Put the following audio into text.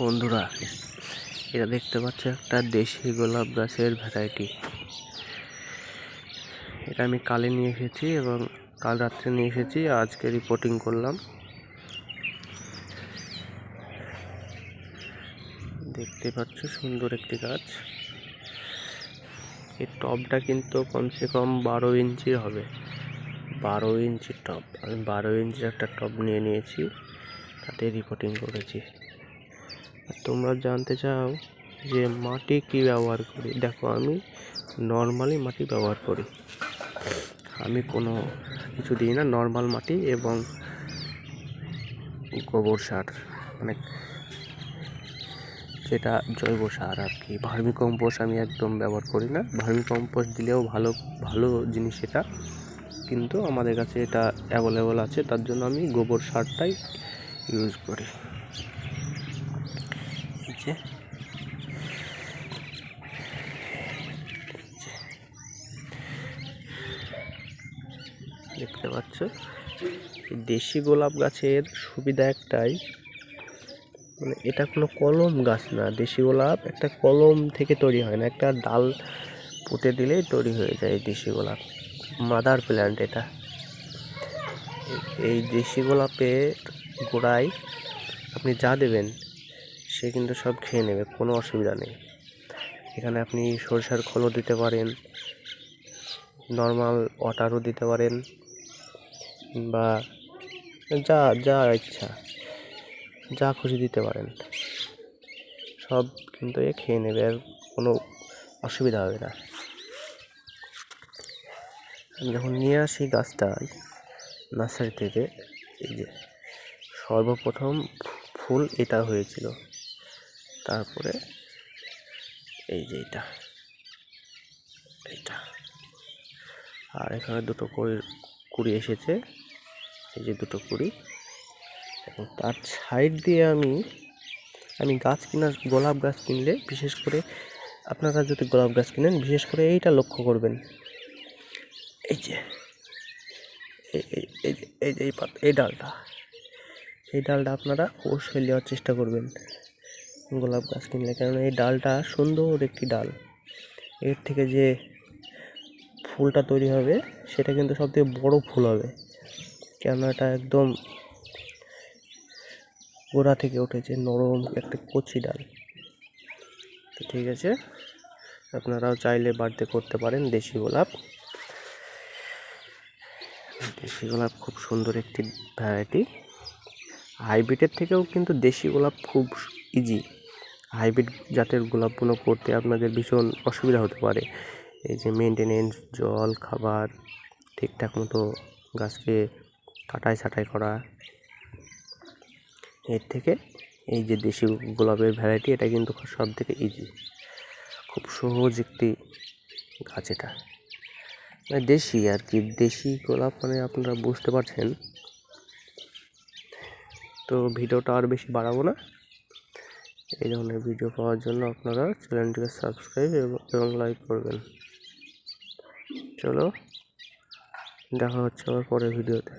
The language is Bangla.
বন্ধুরা এটা দেখতে পাচ্ছ একটা দেশি গোলাপ গাছের ভ্যারাইটি এটা আমি কালে নিয়ে এসেছি এবং কাল রাত্রে নিয়ে এসেছি, আজকে রিপোর্টিং করলাম। দেখতে পাচ্ছ সুন্দর একটি গাছ। এই টবটা কিন্তু কমসে কম বারো ইঞ্চির হবে। বারো ইঞ্চির টব আমি বারো ইঞ্চির একটা টব নিয়ে নিয়েছি তাতে রিপোর্টিং করেছি। তোমরা জানতে চাও যে মাটি কি ব্যবহার করি? দেখো, আমি নর্মালি মাটি ব্যবহার করি। আমি কোনো কিছু দিই না, নর্মাল মাটি এবং গোবর সার মানে যেটা জৈব সার আর কি। ভার্মি কম্পোস্ট আমি একদম ব্যবহার করি না। ভার্মি কম্পোস্ট দিলেও ভালো ভালো জিনিস এটা। কিন্তু আমাদের কাছে এটা অ্যাভেলেবল আছে, তার জন্য আমি গোবর সারটাই ইউজ করি। যে দেখতে পাচ্ছ দেশি গোলাপ গাছের সুবিধা একটাই। মানে এটা কোনো কলম গাছ না, দেশি গোলাপ একটা কলম থেকে তৈরি হয় না, একটা ডাল পুঁতে দিলেই তৈরি হয়ে যায় দেশি গোলাপ, মাদার প্ল্যান্ট এটা। এই দেশি গোলাপের গোড়ায় আপনি যা দেবেন সে কিন্তু সব খেয়ে নেবে, কোনো অসুবিধা নেই। এখানে আপনি সরষার খোলও দিতে পারেন, নর্মাল ওয়াটারও দিতে পারেন, বা যা যা ইচ্ছা, যা খুশি দিতে পারেন। সব কিন্তু এ খেয়ে নেবে, আর কোনো অসুবিধা হবে না। যখন নিয়ে আসি গাছটা নার্সারি থেকে, এই যে সর্বপ্রথম ফুল এটা হয়েছিল। তারপরে এই যে এটা এইটা। আর এখানে দুটো কুড়ি কুড়ি এসেছে। এই যে দুটো কুড়ি। এবং তার সাইড দিয়ে আমি আমি গাছ কেনার গোলাপ গাছ কিনলে বিশেষ করে আপনারা যদি গোলাপ গাছ কিনেন, বিশেষ করে এইটা লক্ষ্য করবেন। এই যে এই যে এই ডালটা। এই ডালটা আপনারা অবশ্যই নেওয়ার চেষ্টা করবেন। গোলাপ গাছ কিনলে। কারণ এই ডালটা সুন্দর একটি ডাল। এর থেকে যে ফুলটা তৈরি হবে, সেটা কিন্তু সবথেকে বড় ফুল হবে। কেননা এটা একদম গোড়া থেকে উঠেছে, নরম একটা কচি ডাল। তো ঠিক আছে, আপনারাও চাইলে বাড়িতে করতে পারেন দেশি গোলাপ। দেশি গোলাপ খুব সুন্দর একটি ভ্যারাইটি হাইব্রিডের থেকেও কিন্তু দেশি গোলাপ খুব ইজি হাইব্রিড জাতের গোলাপগুলো করতে আপনাদের ভীষণ অসুবিধা হতে পারে। এই যে মেনটেনেন্স জল, খাবার, ঠিকঠাক মতো গাছকে কাটাই ছাঁটাই করা। এর থেকে এই যে দেশি গোলাপের ভ্যারাইটি এটা কিন্তু সব থেকে ইজি খুব সহজ একটি গাছ এটা। মানে দেশি আর কি, দেশি গোলাপ মানে আপনারা বুঝতে পারছেন। তো ভিডিওটা আর বেশি বাড়াবো না। এই ধরনের ভিডিও পাওয়ার জন্য আপনারা চ্যানেলটিকে সাবস্ক্রাইব এবং লাইক করবেন। চলো, দেখা হচ্ছে আবার পরের ভিডিওতে